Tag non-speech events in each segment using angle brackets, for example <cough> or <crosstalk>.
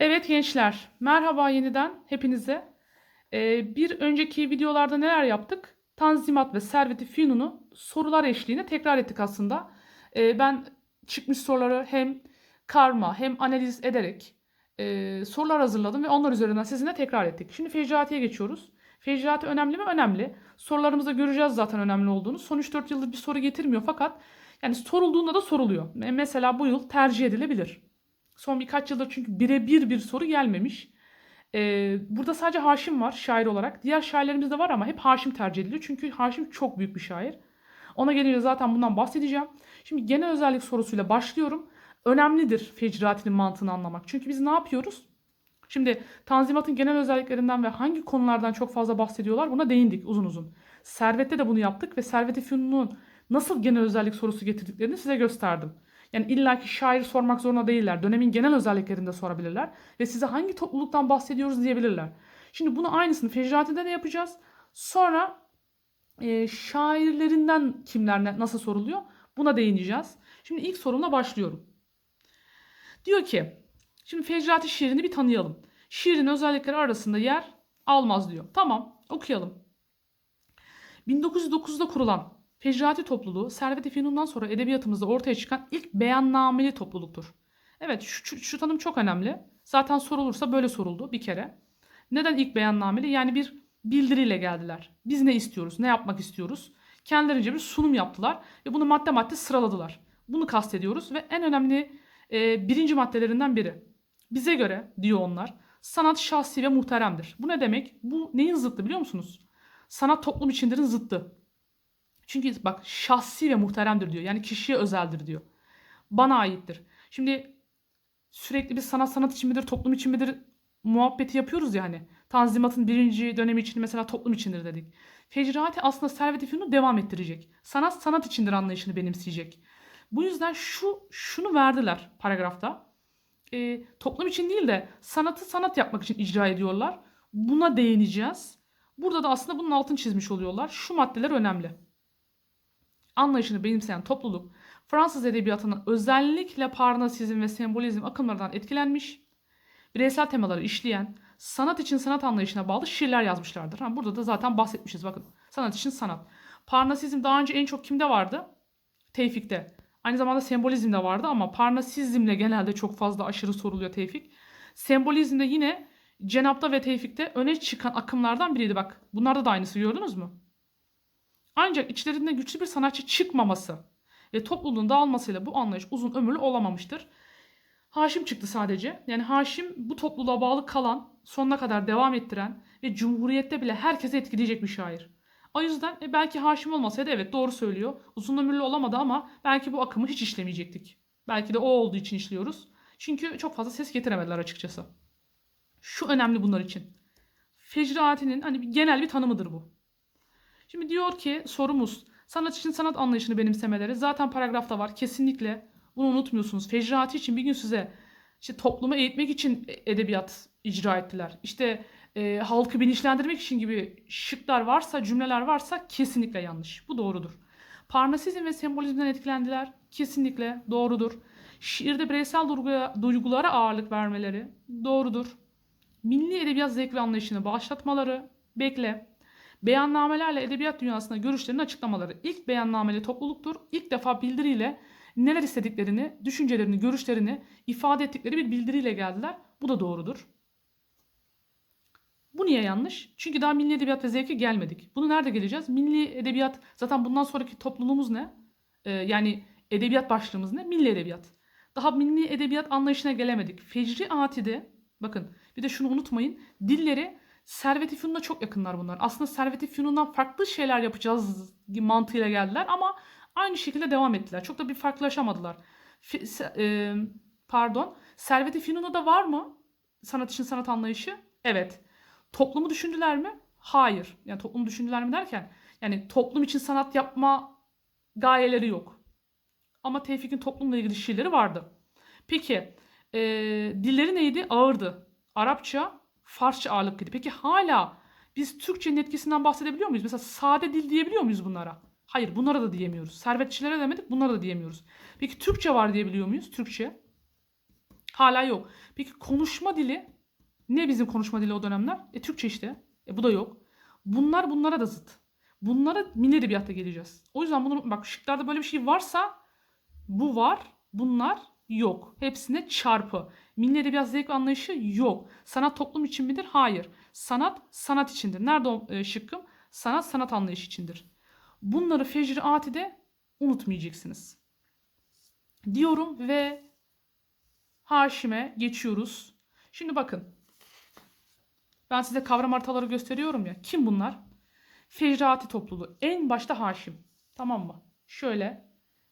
Evet gençler, merhaba yeniden hepinize. Ee, bir önceki videolarda neler yaptık? Tanzimat ve Servet-i Fünun'u sorular eşliğinde tekrar ettik aslında. Ee, ben çıkmış soruları hem karma hem analiz ederek e, sorular hazırladım ve onlar üzerinden sizinle tekrar ettik. Şimdi Fecrati'ye geçiyoruz. Fecrati önemli mi? Önemli. Sorularımızda göreceğiz zaten önemli olduğunu. Son 3-4 yıldır bir soru getirmiyor fakat yani sorulduğunda da soruluyor. Mesela bu yıl tercih edilebilir. Son birkaç yıldır çünkü birebir bir soru gelmemiş. Ee, burada sadece Haşim var şair olarak. Diğer şairlerimiz de var ama hep Haşim tercih ediliyor. Çünkü Haşim çok büyük bir şair. Ona gelince zaten bundan bahsedeceğim. Şimdi genel özellik sorusuyla başlıyorum. Önemlidir Fecrati'nin mantığını anlamak. Çünkü biz ne yapıyoruz? Şimdi Tanzimat'ın genel özelliklerinden ve hangi konulardan çok fazla bahsediyorlar buna değindik uzun uzun. Servet'te de bunu yaptık ve Servet-i Fünun'un nasıl genel özellik sorusu getirdiklerini size gösterdim. Yani illaki şair sormak zorunda değiller. Dönemin genel özelliklerini de sorabilirler. Ve size hangi topluluktan bahsediyoruz diyebilirler. Şimdi bunu aynısını Fecrati'de de yapacağız. Sonra e, şairlerinden kimler nasıl soruluyor buna değineceğiz. Şimdi ilk sorumla başlıyorum. Diyor ki, şimdi Fecrati şiirini bir tanıyalım. Şiirin özellikleri arasında yer almaz diyor. Tamam, okuyalım. 1909'da kurulan Fecrati topluluğu Servet-i Fünun'dan sonra edebiyatımızda ortaya çıkan ilk beyannameli topluluktur. Evet şu, şu, şu tanım çok önemli. Zaten sorulursa böyle soruldu bir kere. Neden ilk beyannameli? Yani bir bildiriyle geldiler. Biz ne istiyoruz, ne yapmak istiyoruz? Kendilerince bir sunum yaptılar ve bunu madde madde sıraladılar. Bunu kastediyoruz ve en önemli e, birinci maddelerinden biri. Bize göre diyor onlar sanat şahsi ve muhteremdir. Bu ne demek? Bu neyin zıttı biliyor musunuz? Sanat toplum içindirin zıttı. Çünkü bak şahsi ve muhteremdir diyor. Yani kişiye özeldir diyor. Bana aittir. Şimdi sürekli bir sanat sanat için midir, toplum için midir muhabbeti yapıyoruz ya hani. Tanzimat'ın birinci dönemi için mesela toplum içindir dedik. Fecrati aslında Servet-i devam ettirecek. Sanat sanat içindir anlayışını benimseyecek. Bu yüzden şu şunu verdiler paragrafta. Ee, toplum için değil de sanatı sanat yapmak için icra ediyorlar. Buna değineceğiz. Burada da aslında bunun altını çizmiş oluyorlar. Şu maddeler önemli anlayışını benimseyen topluluk Fransız edebiyatının özellikle parnasizm ve sembolizm akımlarından etkilenmiş, bireysel temaları işleyen, sanat için sanat anlayışına bağlı şiirler yazmışlardır. Ha, burada da zaten bahsetmişiz bakın. Sanat için sanat. Parnasizm daha önce en çok kimde vardı? Tevfik'te. Aynı zamanda sembolizm de vardı ama Parnasizmle genelde çok fazla aşırı soruluyor Tevfik. Sembolizmde yine Cenap'ta ve Tevfik'te öne çıkan akımlardan biriydi bak. Bunlarda da aynısı gördünüz mü? Ancak içlerinde güçlü bir sanatçı çıkmaması ve topluluğun dağılmasıyla bu anlayış uzun ömürlü olamamıştır. Haşim çıktı sadece. Yani Haşim bu topluluğa bağlı kalan, sonuna kadar devam ettiren ve Cumhuriyet'te bile herkesi etkileyecek bir şair. O yüzden e, belki Haşim olmasaydı evet doğru söylüyor. Uzun ömürlü olamadı ama belki bu akımı hiç işlemeyecektik. Belki de o olduğu için işliyoruz. Çünkü çok fazla ses getiremediler açıkçası. Şu önemli bunlar için. Fecrati'nin hani genel bir tanımıdır bu. Şimdi diyor ki sorumuz sanat için sanat anlayışını benimsemeleri zaten paragrafta var. Kesinlikle bunu unutmuyorsunuz. Fecrati için bir gün size işte toplumu eğitmek için edebiyat icra ettiler. İşte e, halkı bilinçlendirmek için gibi şıklar varsa, cümleler varsa kesinlikle yanlış. Bu doğrudur. Parnasizm ve sembolizmden etkilendiler. Kesinlikle doğrudur. Şiirde bireysel duyguya, duygulara ağırlık vermeleri doğrudur. Milli edebiyat zevk ve anlayışını bağışlatmaları bekle. Beyannamelerle edebiyat dünyasında görüşlerini açıklamaları. İlk beyannameli topluluktur. İlk defa bildiriyle neler istediklerini, düşüncelerini, görüşlerini ifade ettikleri bir bildiriyle geldiler. Bu da doğrudur. Bu niye yanlış? Çünkü daha milli edebiyat ve zevke gelmedik. Bunu nerede geleceğiz? Milli edebiyat zaten bundan sonraki topluluğumuz ne? Ee, yani edebiyat başlığımız ne? Milli edebiyat. Daha milli edebiyat anlayışına gelemedik. Fecri Ati'de bakın bir de şunu unutmayın. Dilleri Servet-i Fünun'a çok yakınlar bunlar. Aslında Servet-i Fünun'dan farklı şeyler yapacağız mantığıyla geldiler ama aynı şekilde devam ettiler. Çok da bir farklılaşamadılar. Se- e, pardon. Servet-i Fünun'da da var mı sanat için sanat anlayışı? Evet. Toplumu düşündüler mi? Hayır. Yani toplumu düşündüler mi derken yani toplum için sanat yapma gayeleri yok. Ama Tevfik'in toplumla ilgili şiirleri vardı. Peki e, dilleri neydi? Ağırdı. Arapça, Farsça ağırlıklıydı. Peki hala biz Türkçenin etkisinden bahsedebiliyor muyuz? Mesela sade dil diyebiliyor muyuz bunlara? Hayır bunlara da diyemiyoruz. Servetçilere demedik bunlara da diyemiyoruz. Peki Türkçe var diyebiliyor muyuz? Türkçe. Hala yok. Peki konuşma dili ne bizim konuşma dili o dönemler? E Türkçe işte. E bu da yok. Bunlar bunlara da zıt. Bunlara milli edebiyatta geleceğiz. O yüzden bunu bak şıklarda böyle bir şey varsa bu var, bunlar yok. Hepsine çarpı. Milli edebiyat zevk anlayışı yok. Sanat toplum için midir? Hayır. Sanat sanat içindir. Nerede o e, şıkkım? Sanat sanat anlayışı içindir. Bunları fecri atide unutmayacaksınız. Diyorum ve Haşim'e geçiyoruz. Şimdi bakın. Ben size kavram haritaları gösteriyorum ya. Kim bunlar? Fecraati topluluğu. En başta Haşim. Tamam mı? Şöyle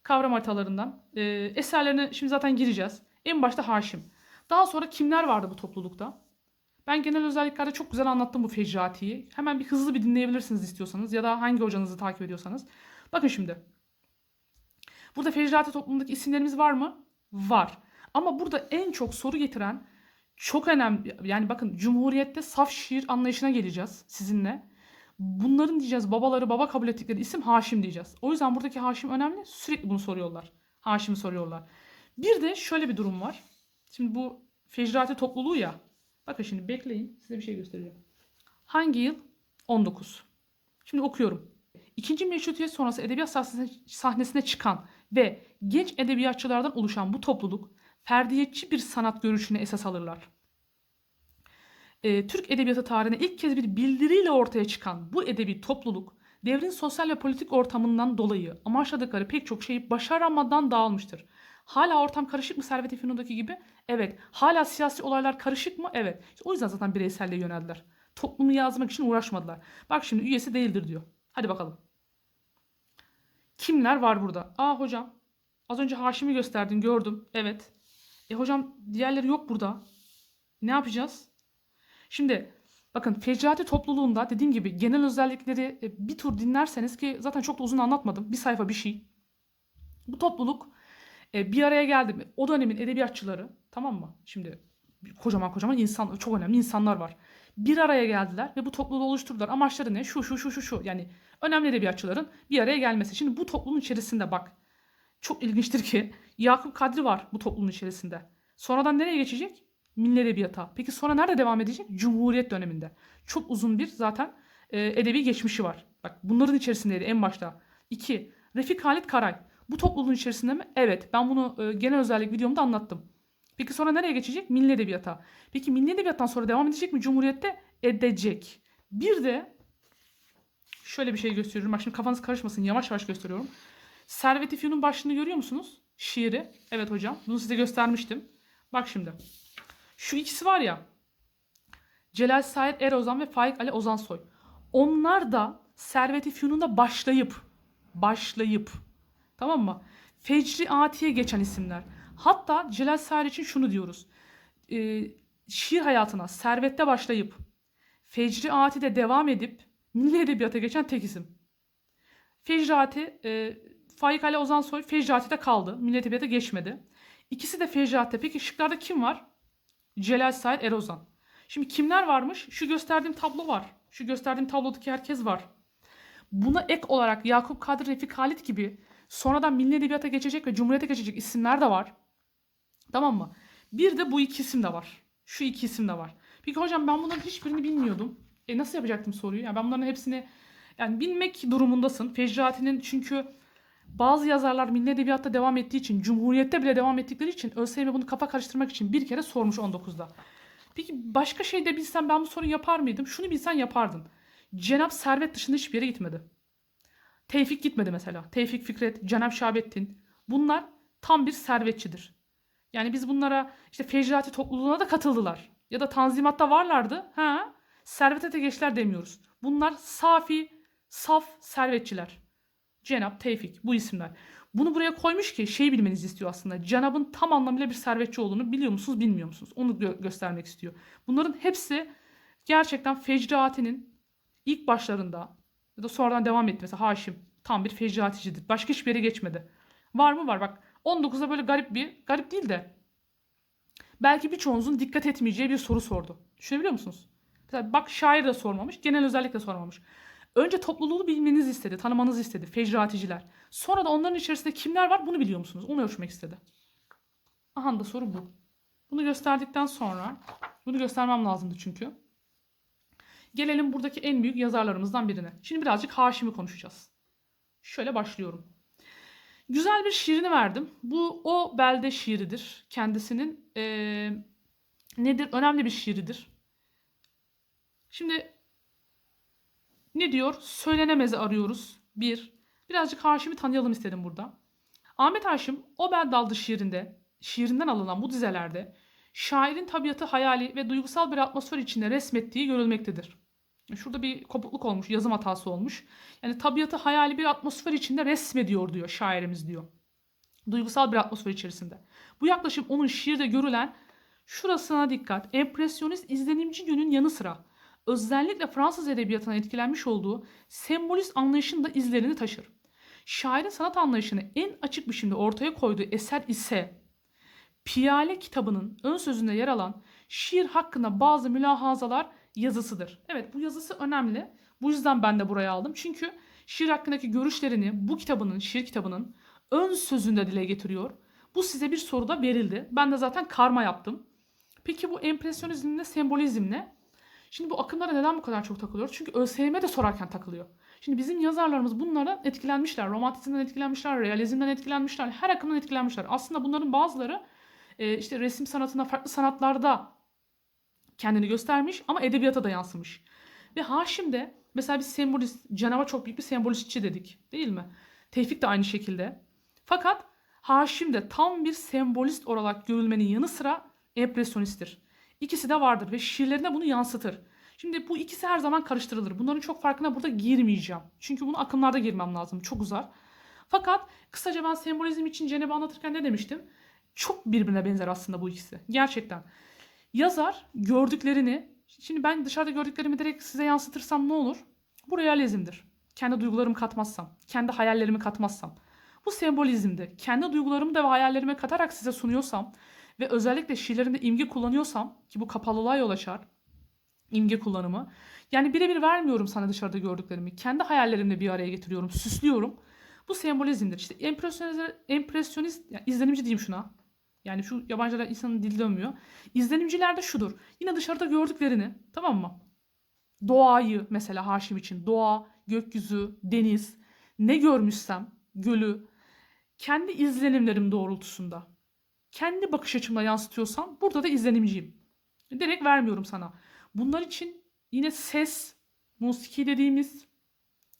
kavram haritalarından. E, eserlerine şimdi zaten gireceğiz. En başta Haşim. Daha sonra kimler vardı bu toplulukta? Ben genel özelliklerde çok güzel anlattım bu fecraatiyi. Hemen bir hızlı bir dinleyebilirsiniz istiyorsanız ya da hangi hocanızı takip ediyorsanız. Bakın şimdi. Burada fecraati toplumundaki isimlerimiz var mı? Var. Ama burada en çok soru getiren çok önemli yani bakın Cumhuriyet'te saf şiir anlayışına geleceğiz sizinle. Bunların diyeceğiz babaları baba kabul ettikleri isim Haşim diyeceğiz. O yüzden buradaki Haşim önemli. Sürekli bunu soruyorlar. Haşim'i soruyorlar. Bir de şöyle bir durum var. Şimdi bu fecraati topluluğu ya. Bakın şimdi bekleyin. Size bir şey göstereceğim. Hangi yıl? 19. Şimdi okuyorum. İkinci meşrutiyet sonrası edebiyat sahnesine çıkan ve genç edebiyatçılardan oluşan bu topluluk ferdiyetçi bir sanat görüşüne esas alırlar. Ee, Türk edebiyatı tarihine ilk kez bir bildiriyle ortaya çıkan bu edebi topluluk devrin sosyal ve politik ortamından dolayı amaçladıkları pek çok şeyi başaramadan dağılmıştır. Hala ortam karışık mı Servet-i gibi? Evet. Hala siyasi olaylar karışık mı? Evet. İşte o yüzden zaten bireyselliğe yöneldiler. Toplumu yazmak için uğraşmadılar. Bak şimdi üyesi değildir diyor. Hadi bakalım. Kimler var burada? Aa hocam. Az önce Haşim'i gösterdin gördüm. Evet. E hocam diğerleri yok burada. Ne yapacağız? Şimdi bakın Fecrati topluluğunda dediğim gibi genel özellikleri e, bir tur dinlerseniz ki zaten çok da uzun anlatmadım. Bir sayfa bir şey. Bu topluluk e, bir araya geldi. O dönemin edebiyatçıları tamam mı? Şimdi kocaman kocaman insan çok önemli insanlar var. Bir araya geldiler ve bu topluluğu oluşturdular. Amaçları ne? Şu şu şu şu şu. Yani önemli edebiyatçıların bir araya gelmesi. Şimdi bu topluluğun içerisinde bak. Çok ilginçtir ki Yakup Kadri var bu topluluğun içerisinde. Sonradan nereye geçecek? Milli Edebiyata. Peki sonra nerede devam edecek? Cumhuriyet döneminde. Çok uzun bir zaten e, edebi geçmişi var. Bak bunların içerisindeydi en başta. İki, Refik Halit Karay. Bu topluluğun içerisinde mi? Evet. Ben bunu e, genel özellik videomda anlattım. Peki sonra nereye geçecek? Milli Edebiyata. Peki Milli Edebiyattan sonra devam edecek mi Cumhuriyet'te? Edecek. Bir de şöyle bir şey gösteriyorum. Bak şimdi kafanız karışmasın. Yavaş yavaş gösteriyorum. Servet-i başlığını görüyor musunuz? Şiiri. Evet hocam. Bunu size göstermiştim. Bak şimdi. Şu ikisi var ya. Celal Said Erozan ve Faik Ali Ozansoy. Onlar da Servet-i Fünun'da başlayıp başlayıp tamam mı? Fecri Ati'ye geçen isimler. Hatta Celal Said için şunu diyoruz. Ee, şiir hayatına servette başlayıp Fecri Ati'de devam edip milli edebiyata geçen tek isim. Fecri Ati, e, Faik Ali Ozansoy Fecri Ati'de kaldı. Milli edebiyata geçmedi. İkisi de Fecri Ati'de. Peki şıklarda kim var? Celal Said Erozan. Şimdi kimler varmış? Şu gösterdiğim tablo var. Şu gösterdiğim tablodaki herkes var. Buna ek olarak Yakup Kadri Refik Halit gibi sonradan Milli Edebiyat'a geçecek ve Cumhuriyet'e geçecek isimler de var. Tamam mı? Bir de bu iki isim de var. Şu iki isim de var. Peki hocam ben bunların hiçbirini bilmiyordum. E nasıl yapacaktım soruyu? Yani ben bunların hepsini yani bilmek durumundasın. Fecrati'nin çünkü bazı yazarlar Milli Edebiyat'ta devam ettiği için, Cumhuriyet'te bile devam ettikleri için ÖSYM bunu kafa karıştırmak için bir kere sormuş 19'da. Peki başka şey de bilsem ben bu soruyu yapar mıydım? Şunu bilsen yapardın. Cenap Servet dışında hiçbir yere gitmedi. Tevfik gitmedi mesela. Tevfik Fikret, Cenap Şahabettin. Bunlar tam bir servetçidir. Yani biz bunlara işte Fecrati topluluğuna da katıldılar. Ya da tanzimatta varlardı. Ha? Servete tegeçler demiyoruz. Bunlar safi, saf servetçiler. Cenap, Tevfik bu isimler. Bunu buraya koymuş ki şey bilmenizi istiyor aslında. Cenab'ın tam anlamıyla bir servetçi olduğunu biliyor musunuz bilmiyor musunuz? Onu gö- göstermek istiyor. Bunların hepsi gerçekten Fecrati'nin ilk başlarında ya da sonradan devam etti. Mesela Haşim tam bir fecraticidir. Başka hiçbir yere geçmedi. Var mı? Var. Bak 19'da böyle garip bir, garip değil de belki birçoğunuzun dikkat etmeyeceği bir soru sordu. Düşünebiliyor musunuz? Mesela bak şair de sormamış, genel özellik de sormamış. Önce topluluğu bilmenizi istedi, tanımanızı istedi. Fecraticiler. Sonra da onların içerisinde kimler var bunu biliyor musunuz? Onu ölçmek istedi. Aha da soru bu. Bunu gösterdikten sonra bunu göstermem lazımdı çünkü. Gelelim buradaki en büyük yazarlarımızdan birine. Şimdi birazcık Haşim'i konuşacağız. Şöyle başlıyorum. Güzel bir şiirini verdim. Bu o belde şiiridir. Kendisinin eee, nedir? Önemli bir şiiridir. Şimdi ne diyor? Söylenemezi arıyoruz. Bir. Birazcık Haşim'i tanıyalım istedim burada. Ahmet Haşim o bel daldı şiirinde, şiirinden alınan bu dizelerde şairin tabiatı hayali ve duygusal bir atmosfer içinde resmettiği görülmektedir. Şurada bir kopukluk olmuş, yazım hatası olmuş. Yani tabiatı hayali bir atmosfer içinde resmediyor diyor şairimiz diyor. Duygusal bir atmosfer içerisinde. Bu yaklaşım onun şiirde görülen şurasına dikkat. Empresyonist izlenimci yönün yanı sıra özellikle Fransız edebiyatına etkilenmiş olduğu sembolist anlayışın da izlerini taşır. Şairin sanat anlayışını en açık biçimde ortaya koyduğu eser ise Piyale kitabının ön sözünde yer alan şiir hakkında bazı mülahazalar yazısıdır. Evet bu yazısı önemli. Bu yüzden ben de buraya aldım. Çünkü şiir hakkındaki görüşlerini bu kitabının, şiir kitabının ön sözünde dile getiriyor. Bu size bir soruda verildi. Ben de zaten karma yaptım. Peki bu empresyonizmle sembolizm ne? Şimdi bu akımlara neden bu kadar çok takılıyor? Çünkü ÖSYM de sorarken takılıyor. Şimdi bizim yazarlarımız bunlardan etkilenmişler. Romantizmden etkilenmişler, realizmden etkilenmişler, her akımdan etkilenmişler. Aslında bunların bazıları e, işte resim sanatında, farklı sanatlarda kendini göstermiş ama edebiyata da yansımış. Ve Haşim de mesela biz sembolist, Cenava çok büyük bir sembolistçi dedik değil mi? Tevfik de aynı şekilde. Fakat Haşim de tam bir sembolist olarak görülmenin yanı sıra empresyonisttir. İkisi de vardır ve şiirlerinde bunu yansıtır. Şimdi bu ikisi her zaman karıştırılır. Bunların çok farkına burada girmeyeceğim. Çünkü bunu akımlarda girmem lazım. Çok uzar. Fakat kısaca ben sembolizm için Cenev'i anlatırken ne demiştim? Çok birbirine benzer aslında bu ikisi. Gerçekten. Yazar gördüklerini, şimdi ben dışarıda gördüklerimi direkt size yansıtırsam ne olur? Bu realizmdir. Kendi duygularımı katmazsam, kendi hayallerimi katmazsam. Bu sembolizmdi. Kendi duygularımı da ve hayallerime katarak size sunuyorsam ve özellikle şiirlerimde imge kullanıyorsam ki bu kapalılığa yol açar imge kullanımı. Yani birebir vermiyorum sana dışarıda gördüklerimi. Kendi hayallerimle bir araya getiriyorum, süslüyorum. Bu sembolizmdir. İşte empresyonist, empresyonist yani izlenimci diyeyim şuna. Yani şu yabancılar insanın dili dönmüyor. İzlenimciler de şudur. Yine dışarıda gördüklerini tamam mı? Doğayı mesela Haşim için doğa, gökyüzü, deniz ne görmüşsem gölü kendi izlenimlerim doğrultusunda kendi bakış açımla yansıtıyorsam burada da izlenimciyim. Direkt vermiyorum sana. Bunlar için yine ses, musiki dediğimiz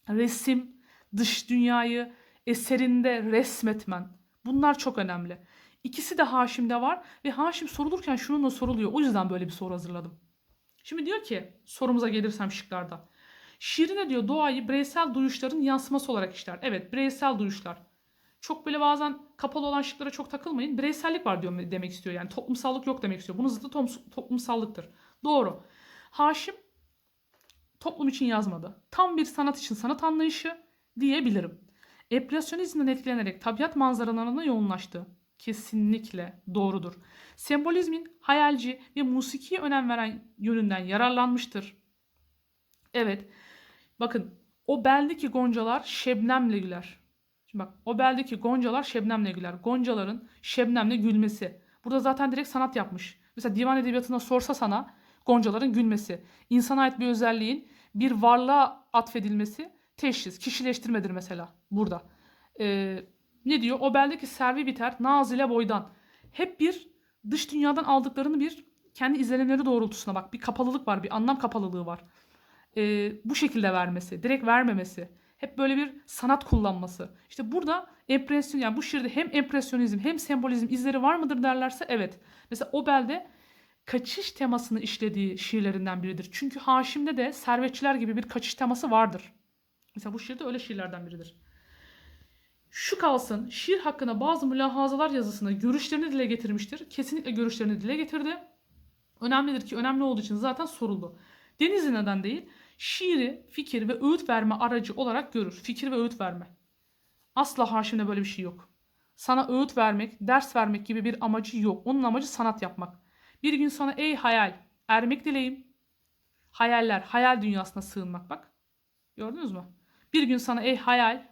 resim, dış dünyayı eserinde resmetmen. Bunlar çok önemli. İkisi de Haşim'de var ve Haşim sorulurken şununla soruluyor. O yüzden böyle bir soru hazırladım. Şimdi diyor ki sorumuza gelirsem şıklarda. Şiirine diyor doğayı bireysel duyuşların yansıması olarak işler. Evet bireysel duyuşlar. Çok böyle bazen kapalı olan şıklara çok takılmayın. Bireysellik var diyor demek istiyor. Yani toplumsallık yok demek istiyor. Bunun zıttı toplumsallıktır. Doğru. Haşim toplum için yazmadı. Tam bir sanat için sanat anlayışı diyebilirim. Empresyonizmden etkilenerek tabiat manzaralarına yoğunlaştı. Kesinlikle doğrudur. Sembolizmin hayalci ve musikiye önem veren yönünden yararlanmıştır. Evet. Bakın o beldeki goncalar şebnemle güler. Şimdi bak o beldeki goncalar şebnemle güler. Goncaların şebnemle gülmesi. Burada zaten direkt sanat yapmış. Mesela divan edebiyatına sorsa sana goncaların gülmesi. İnsana ait bir özelliğin bir varlığa atfedilmesi teşhis, kişileştirmedir mesela burada. Ee, ne diyor? O beldeki servi biter nazile boydan. Hep bir dış dünyadan aldıklarını bir kendi izlenimleri doğrultusuna bak. Bir kapalılık var, bir anlam kapalılığı var. Ee, bu şekilde vermesi, direkt vermemesi. Hep böyle bir sanat kullanması. İşte burada empresyon yani bu şiirde hem empresyonizm hem sembolizm izleri var mıdır derlerse evet. Mesela o belde kaçış temasını işlediği şiirlerinden biridir. Çünkü Haşim'de de servetçiler gibi bir kaçış teması vardır. Mesela bu şiir de öyle şiirlerden biridir. Şu kalsın şiir hakkında bazı mülahazalar yazısında görüşlerini dile getirmiştir. Kesinlikle görüşlerini dile getirdi. Önemlidir ki önemli olduğu için zaten soruldu. Denizli neden değil? Şiiri fikir ve öğüt verme aracı olarak görür. Fikir ve öğüt verme. Asla Haşim'de böyle bir şey yok. Sana öğüt vermek, ders vermek gibi bir amacı yok. Onun amacı sanat yapmak. Bir gün sana ey hayal, ermek dileyim. Hayaller, hayal dünyasına sığınmak bak. Gördünüz mü? Bir gün sana ey hayal,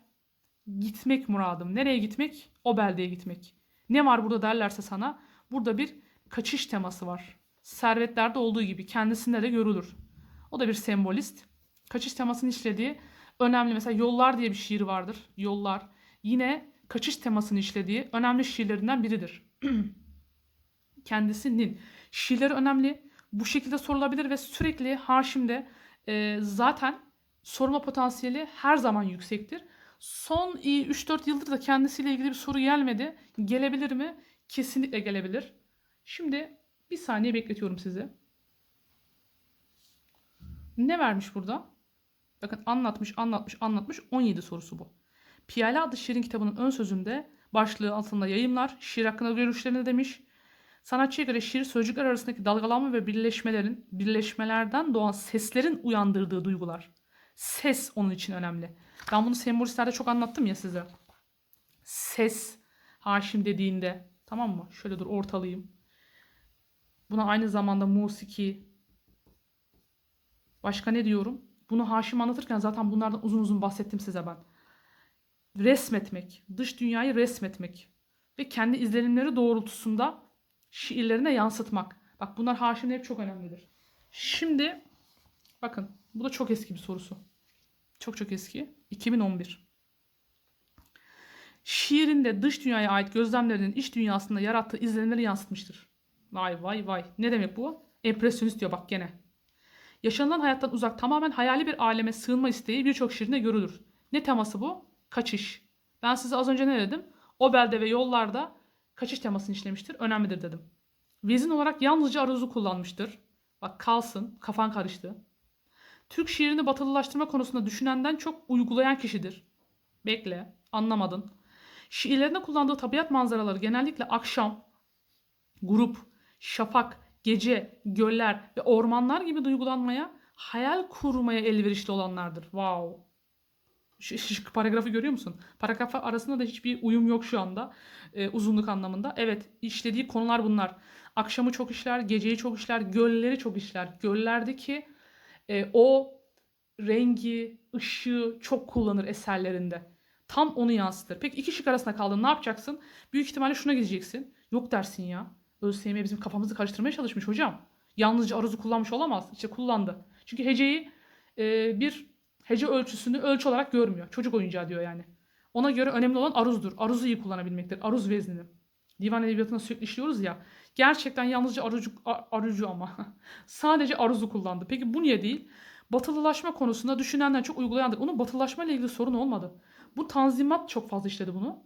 gitmek muradım. Nereye gitmek? O beldeye gitmek. Ne var burada derlerse sana, burada bir kaçış teması var. Servetlerde olduğu gibi kendisinde de görülür. O da bir sembolist. Kaçış temasını işlediği önemli. Mesela Yollar diye bir şiir vardır. Yollar. Yine kaçış temasını işlediği önemli şiirlerinden biridir. <clears throat> Kendisinin şiirleri önemli. Bu şekilde sorulabilir ve sürekli Haşim'de e, zaten sorma potansiyeli her zaman yüksektir. Son 3-4 yıldır da kendisiyle ilgili bir soru gelmedi. Gelebilir mi? Kesinlikle gelebilir. Şimdi bir saniye bekletiyorum sizi. Ne vermiş burada? Bakın anlatmış, anlatmış, anlatmış. 17 sorusu bu. Piyale adlı şiirin kitabının ön sözünde başlığı altında yayımlar, şiir hakkında görüşlerini demiş. Sanatçıya göre şiir sözcükler arasındaki dalgalanma ve birleşmelerin, birleşmelerden doğan seslerin uyandırdığı duygular. Ses onun için önemli. Ben bunu sembolistlerde çok anlattım ya size. Ses Haşim dediğinde tamam mı? Şöyle dur ortalayayım. Buna aynı zamanda musiki. Başka ne diyorum? Bunu Haşim anlatırken zaten bunlardan uzun uzun bahsettim size ben. Resmetmek, dış dünyayı resmetmek ve kendi izlenimleri doğrultusunda şiirlerine yansıtmak. Bak bunlar Haşim'de hep çok önemlidir. Şimdi bakın bu da çok eski bir sorusu. Çok çok eski. 2011. Şiirinde dış dünyaya ait gözlemlerinin iç dünyasında yarattığı izlenimleri yansıtmıştır. Vay vay vay. Ne demek bu? Empresyonist diyor bak gene. Yaşanılan hayattan uzak tamamen hayali bir aleme sığınma isteği birçok şiirinde görülür. Ne teması bu? Kaçış. Ben size az önce ne dedim? O belde ve yollarda kaçış temasını işlemiştir. Önemlidir dedim. Vezin olarak yalnızca aruzu kullanmıştır. Bak kalsın, kafan karıştı. Türk şiirini batılılaştırma konusunda düşünenden çok uygulayan kişidir. Bekle, anlamadın. Şiirlerinde kullandığı tabiat manzaraları genellikle akşam, grup, şafak, gece, göller ve ormanlar gibi duygulanmaya, hayal kurmaya elverişli olanlardır. Wow. Şu, şu paragrafı görüyor musun? Paragraf arasında da hiçbir uyum yok şu anda. Ee, uzunluk anlamında. Evet, işlediği konular bunlar. Akşamı çok işler, geceyi çok işler, gölleri çok işler. Göllerdeki e, o rengi, ışığı çok kullanır eserlerinde. Tam onu yansıtır. Peki iki şık arasında kaldın ne yapacaksın? Büyük ihtimalle şuna gideceksin. Yok dersin ya. ÖSYM bizim kafamızı karıştırmaya çalışmış hocam. Yalnızca aruzu kullanmış olamaz. İşte kullandı. Çünkü heceyi e, bir hece ölçüsünü ölçü olarak görmüyor. Çocuk oyuncağı diyor yani. Ona göre önemli olan aruzdur. Aruzu iyi kullanabilmektir. Aruz veznini. Divan edebiyatına sürekli işliyoruz ya. Gerçekten yalnızca arucu, arucu ama. <laughs> Sadece aruzu kullandı. Peki bu niye değil? Batılılaşma konusunda düşünenler çok uygulayandır. Onun batılılaşma ile ilgili sorun olmadı. Bu tanzimat çok fazla işledi bunu.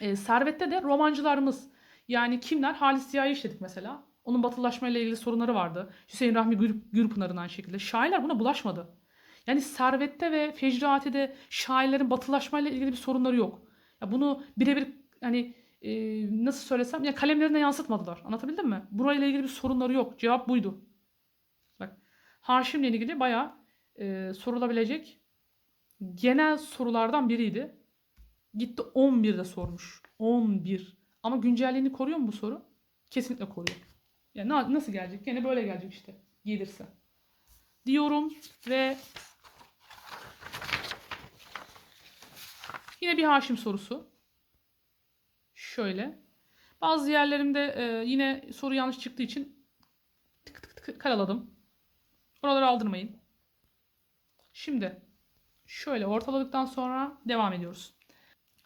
E, Servet'te de romancılarımız yani kimler? Halis Ziya'yı işledik mesela. Onun batılılaşma ile ilgili sorunları vardı. Hüseyin Rahmi Gür, Gürpınar'ın aynı şekilde. Şairler buna bulaşmadı. Yani Servet'te ve Fecrati'de şairlerin batılaşma ile ilgili bir sorunları yok. Ya bunu birebir hani e, nasıl söylesem ya kalemlerine yansıtmadılar. Anlatabildim mi? Burayla ilgili bir sorunları yok. Cevap buydu. Bak Haşim'le ilgili bayağı e, sorulabilecek genel sorulardan biriydi. Gitti 11'de sormuş. 11. Ama güncelliğini koruyor mu bu soru? Kesinlikle koruyor. Yani na- nasıl gelecek? Gene böyle gelecek işte. Gelirse. Diyorum ve yine bir Haşim sorusu. Şöyle. Bazı yerlerimde e, yine soru yanlış çıktığı için tık tık tık karaladım. Oraları aldırmayın. Şimdi şöyle ortaladıktan sonra devam ediyoruz.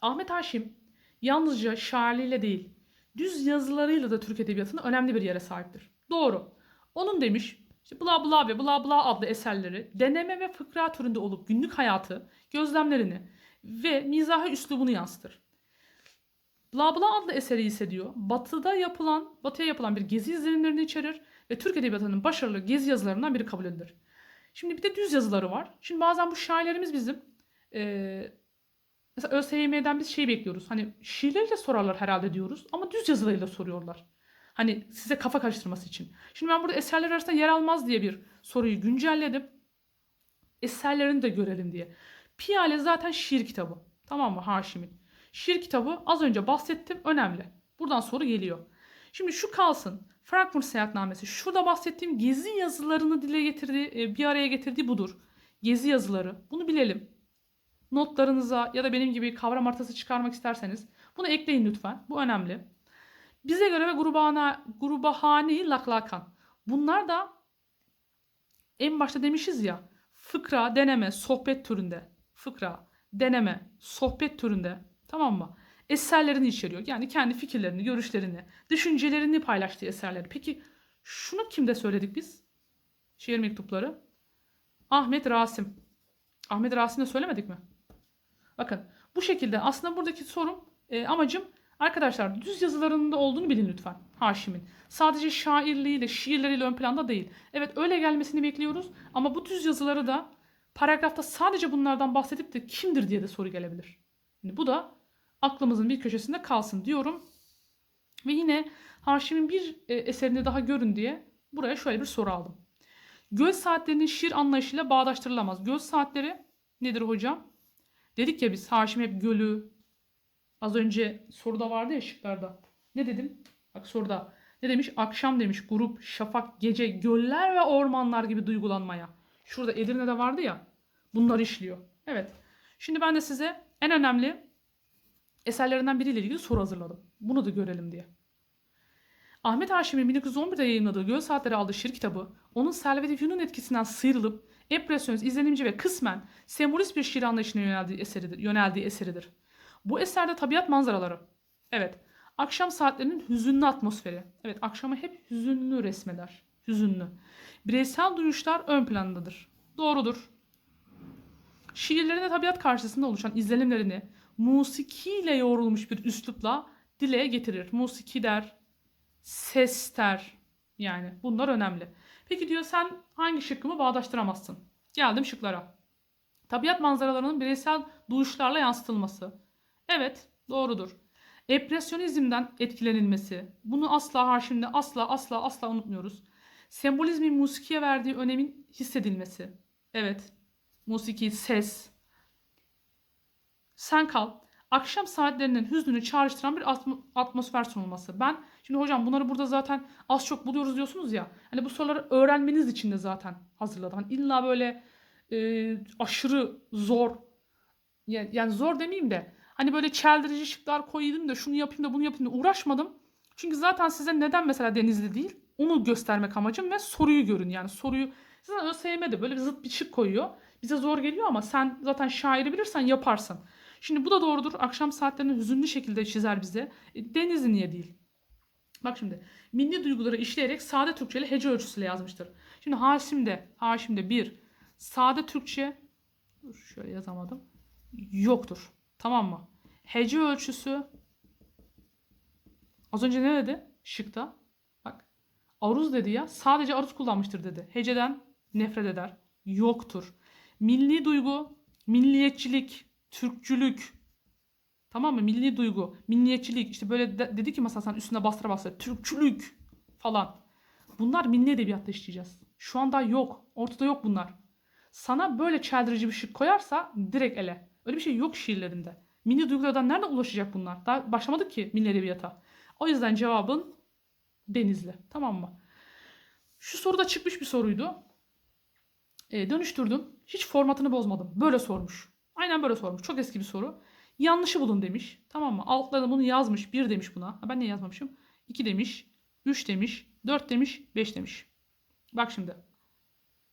Ahmet Haşim yalnızca şairliğiyle değil, düz yazılarıyla da Türk Edebiyatı'nda önemli bir yere sahiptir. Doğru. Onun demiş, işte bla bla ve bla bla adlı eserleri deneme ve fıkra türünde olup günlük hayatı, gözlemlerini ve mizahı üslubunu yansıtır. Bla Bla adlı eseri ise diyor, batıda yapılan, batıya yapılan bir gezi izlenimlerini içerir ve Türk Edebiyatı'nın başarılı gezi yazılarından biri kabul edilir. Şimdi bir de düz yazıları var. Şimdi bazen bu şairlerimiz bizim e, mesela ÖSYM'den biz şey bekliyoruz. Hani şiirleriyle sorarlar herhalde diyoruz ama düz yazılarıyla soruyorlar. Hani size kafa karıştırması için. Şimdi ben burada eserler arasında yer almaz diye bir soruyu güncelledim. Eserlerini de görelim diye. Piyale zaten şiir kitabı. Tamam mı Haşim'in? Şiir kitabı az önce bahsettim önemli. Buradan soru geliyor. Şimdi şu kalsın. Frankfurt seyahatnamesi. Şurada bahsettiğim gezi yazılarını dile getirdiği, bir araya getirdiği budur. Gezi yazıları. Bunu bilelim. Notlarınıza ya da benim gibi kavram haritası çıkarmak isterseniz bunu ekleyin lütfen. Bu önemli. Bize göre ve grubana, grubahane laklakan. Bunlar da en başta demişiz ya fıkra, deneme, sohbet türünde. Fıkra, deneme, sohbet türünde. Tamam mı? Eserlerini içeriyor. Yani kendi fikirlerini, görüşlerini, düşüncelerini paylaştığı eserleri. Peki şunu kimde söyledik biz? Şiir mektupları. Ahmet Rasim. Ahmet Rasim'de söylemedik mi? Bakın bu şekilde aslında buradaki sorum e, amacım arkadaşlar düz yazılarında olduğunu bilin lütfen Haşim'in. Sadece şairliğiyle, şiirleriyle ön planda değil. Evet öyle gelmesini bekliyoruz ama bu düz yazıları da paragrafta sadece bunlardan bahsedip de kimdir diye de soru gelebilir. Yani bu da aklımızın bir köşesinde kalsın diyorum. Ve yine Haşim'in bir e, eserini daha görün diye buraya şöyle bir soru aldım. Göz saatlerinin şiir anlayışıyla bağdaştırılamaz. Göz saatleri nedir hocam? Dedik ya biz Haşim hep gölü. Az önce soruda vardı ya şıklarda. Ne dedim? Bak soruda. Ne demiş? Akşam demiş grup, şafak, gece, göller ve ormanlar gibi duygulanmaya. Şurada Edirne'de vardı ya. Bunlar işliyor. Evet. Şimdi ben de size en önemli eserlerinden biriyle ilgili soru hazırladım. Bunu da görelim diye. Ahmet Haşim'in 1911'de yayınladığı Göl Saatleri adlı şiir kitabı, onun Servet-i etkisinden sıyrılıp empresyonist, izlenimci ve kısmen sembolist bir şiir anlayışına yöneldiği eseridir. Yöneldiği eseridir. Bu eserde tabiat manzaraları. Evet. Akşam saatlerinin hüzünlü atmosferi. Evet akşamı hep hüzünlü resmeder. Hüzünlü. Bireysel duyuşlar ön plandadır. Doğrudur. Şiirlerinde tabiat karşısında oluşan izlenimlerini musikiyle yoğrulmuş bir üslupla dile getirir. Musiki der, ses der. Yani bunlar önemli. Peki diyor sen hangi şıkkımı bağdaştıramazsın? Geldim şıklara. Tabiat manzaralarının bireysel duyuşlarla yansıtılması. Evet, doğrudur. Empresyonizmden etkilenilmesi. Bunu asla Haşim'de asla asla asla unutmuyoruz. Sembolizmin musikiye verdiği önemin hissedilmesi. Evet, musiki, ses. Sen kal. Akşam saatlerinin hüznünü çağrıştıran bir atmo- atmosfer sunulması. Ben şimdi hocam bunları burada zaten az çok buluyoruz diyorsunuz ya. Hani bu soruları öğrenmeniz için de zaten hazırladım. Hani illa böyle e, aşırı zor yani, yani zor demeyeyim de hani böyle çeldirici şıklar koyayım da şunu yapayım da bunu yapayım da uğraşmadım. Çünkü zaten size neden mesela Denizli değil onu göstermek amacım ve soruyu görün yani soruyu zaten ÖSYM böyle bir zıt bir şık koyuyor. Bize zor geliyor ama sen zaten şairi bilirsen yaparsın. Şimdi bu da doğrudur. Akşam saatlerini hüzünlü şekilde çizer bize. E, Denizli niye değil? Bak şimdi milli duyguları işleyerek sade Türkçe ile hece ölçüsüyle yazmıştır. Şimdi Haşim'de, Haşim'de bir sade Türkçe dur şöyle yazamadım. Yoktur. Tamam mı? Hece ölçüsü az önce ne dedi? Şıkta. Bak. Aruz dedi ya. Sadece aruz kullanmıştır dedi. Heceden nefret eder. Yoktur. Milli duygu, milliyetçilik, Türkçülük. Tamam mı? Milli duygu, milliyetçilik. işte böyle de- dedi ki mesela sen üstüne bastıra bastıra. Türkçülük falan. Bunlar milli edebiyatta işleyeceğiz. Şu anda yok. Ortada yok bunlar. Sana böyle çeldirici bir şık koyarsa direkt ele. Öyle bir şey yok şiirlerinde. Milli duygulardan nerede ulaşacak bunlar? Daha başlamadık ki milli edebiyata. O yüzden cevabın Denizli. Tamam mı? Şu soruda çıkmış bir soruydu. E, dönüştürdüm. Hiç formatını bozmadım. Böyle sormuş. Aynen böyle sormuş. Çok eski bir soru. Yanlışı bulun demiş. Tamam mı? Altlarına bunu yazmış. 1 demiş buna. Ha, ben niye yazmamışım? 2 demiş. 3 demiş. 4 demiş. 5 demiş. Bak şimdi.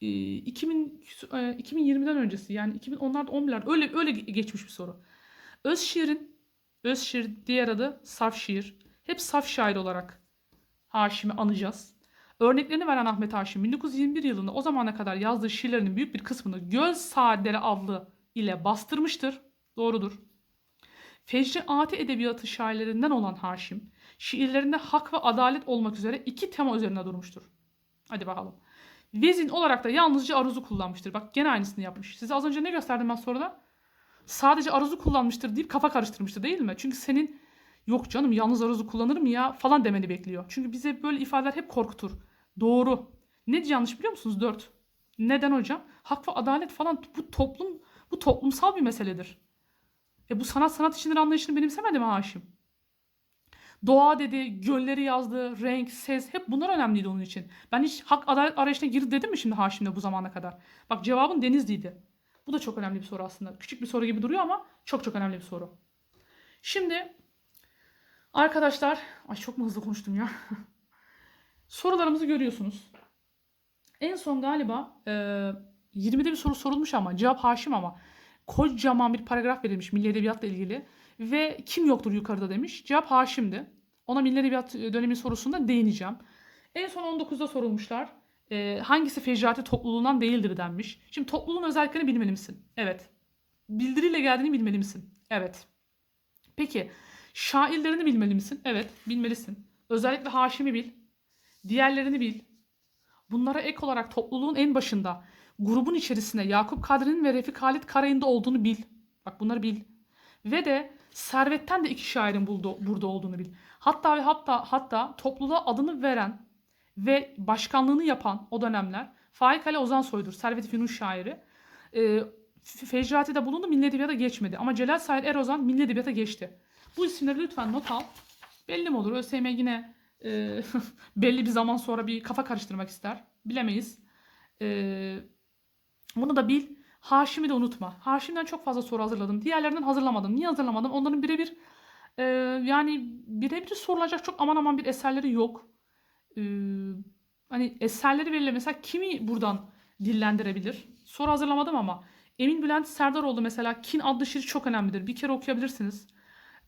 E, 2000, e, 2020'den öncesi yani 2010'larda 11'lerde öyle öyle ge- geçmiş bir soru. Öz şiirin öz şiir diğer adı saf şiir. Hep saf şair olarak Haşim'i anacağız. Örneklerini veren Ahmet Haşim 1921 yılında o zamana kadar yazdığı şiirlerinin büyük bir kısmını Göl Saatleri adlı ile bastırmıştır. Doğrudur. Fecri Ati edebiyatı şairlerinden olan Haşim, şiirlerinde hak ve adalet olmak üzere iki tema üzerine durmuştur. Hadi bakalım. Vezin olarak da yalnızca aruzu kullanmıştır. Bak gene aynısını yapmış. Size az önce ne gösterdim ben soruda? Sadece aruzu kullanmıştır deyip kafa karıştırmıştı değil mi? Çünkü senin yok canım yalnız aruzu kullanır mı ya falan demeni bekliyor. Çünkü bize böyle ifadeler hep korkutur. Doğru. Ne yanlış biliyor musunuz? 4. Neden hocam? Hak ve adalet falan bu toplum bu toplumsal bir meseledir. E bu sanat sanat içindir anlayışını benimsemedi mi Haşim? Doğa dedi, gölleri yazdı, renk, ses hep bunlar önemliydi onun için. Ben hiç hak adalet arayışına girdi dedim mi şimdi Haşim'le bu zamana kadar? Bak cevabın Denizli'ydi. Bu da çok önemli bir soru aslında. Küçük bir soru gibi duruyor ama çok çok önemli bir soru. Şimdi Arkadaşlar, ay çok mu hızlı konuştum ya? <laughs> Sorularımızı görüyorsunuz. En son galiba e, 20'de bir soru sorulmuş ama cevap haşim ama kocaman bir paragraf verilmiş Milli Edebiyat'la ilgili ve kim yoktur yukarıda demiş. Cevap haşimdi. Ona Milli Edebiyat dönemi sorusunda değineceğim. En son 19'da sorulmuşlar. E, hangisi Fecrati topluluğundan değildir denmiş. Şimdi topluluğun özelliklerini bilmeli misin? Evet. Bildiriyle geldiğini bilmeli misin? Evet. Peki şairlerini bilmeli misin? Evet, bilmelisin. Özellikle Haşim'i bil. Diğerlerini bil. Bunlara ek olarak topluluğun en başında grubun içerisinde Yakup Kadri'nin ve Refik Halit Karay'ın da olduğunu bil. Bak bunları bil. Ve de Servet'ten de iki şairin buldu, burada olduğunu bil. Hatta ve hatta hatta topluluğa adını veren ve başkanlığını yapan o dönemler Faik Ali Ozansoy'dur. Servet-i Fünun şairi. Ee, F- Fecrati'de bulundu, Milli Edebiyat'a geçmedi. Ama Celal Said Erozan Milli Edebiyat'a geçti. Bu isimleri lütfen not al. Belli mi olur? ÖSYM yine e, <laughs> belli bir zaman sonra bir kafa karıştırmak ister. Bilemeyiz. E, bunu da bil. Haşim'i de unutma. Haşim'den çok fazla soru hazırladım. Diğerlerinden hazırlamadım. Niye hazırlamadım? Onların birebir e, yani birebir sorulacak çok aman aman bir eserleri yok. E, hani eserleri verilir. Mesela kimi buradan dillendirebilir? Soru hazırlamadım ama Emin Bülent Serdaroğlu mesela Kin adlı şiir çok önemlidir. Bir kere okuyabilirsiniz.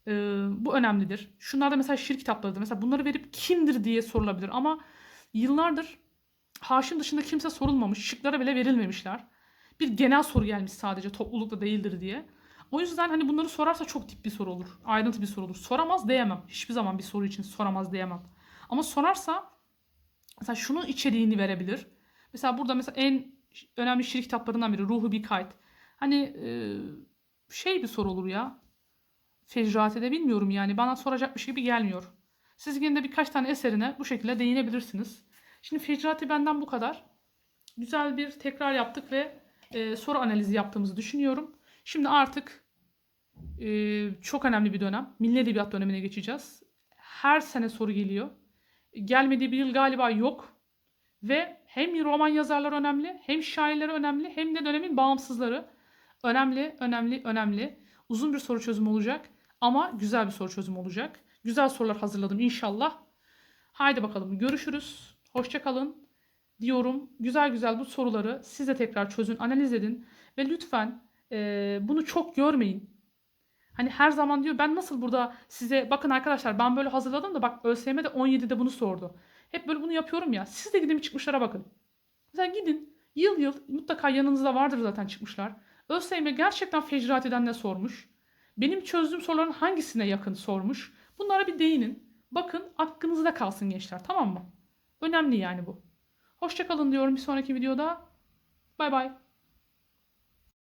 Ee, bu önemlidir. Şunlar da mesela şiir kitaplarıdır. Mesela bunları verip kimdir diye sorulabilir. Ama yıllardır Haşim dışında kimse sorulmamış. Şıklara bile verilmemişler. Bir genel soru gelmiş sadece toplulukta değildir diye. O yüzden hani bunları sorarsa çok tip bir soru olur. Ayrıntı bir soru olur. Soramaz diyemem. Hiçbir zaman bir soru için soramaz diyemem. Ama sorarsa mesela şunun içeriğini verebilir. Mesela burada mesela en önemli şiir kitaplarından biri Ruhu Bir Kayıt. Hani e, şey bir soru olur ya. Fecrate'de bilmiyorum yani. Bana soracakmış gibi gelmiyor. Siz yine de birkaç tane eserine bu şekilde değinebilirsiniz. Şimdi Fecrati benden bu kadar. Güzel bir tekrar yaptık ve e, soru analizi yaptığımızı düşünüyorum. Şimdi artık e, çok önemli bir dönem. Milli Edebiyat dönemine geçeceğiz. Her sene soru geliyor. Gelmediği bir yıl galiba yok. Ve hem roman yazarları önemli, hem şairleri önemli, hem de dönemin bağımsızları önemli, önemli, önemli. Uzun bir soru çözümü olacak ama güzel bir soru çözümü olacak. Güzel sorular hazırladım inşallah. Haydi bakalım görüşürüz. Hoşça kalın diyorum. Güzel güzel bu soruları siz de tekrar çözün, analiz edin ve lütfen eee, bunu çok görmeyin. Hani her zaman diyor ben nasıl burada size bakın arkadaşlar ben böyle hazırladım da bak ÖSYM de 17'de bunu sordu. Hep böyle bunu yapıyorum ya. Siz de gidin çıkmışlara bakın. Mesela gidin yıl yıl mutlaka yanınızda vardır zaten çıkmışlar. ÖSYM gerçekten Fecrati'den ne sormuş? Benim çözdüğüm soruların hangisine yakın sormuş? Bunlara bir değinin. Bakın aklınızda kalsın gençler tamam mı? Önemli yani bu. Hoşçakalın diyorum bir sonraki videoda. Bay bay.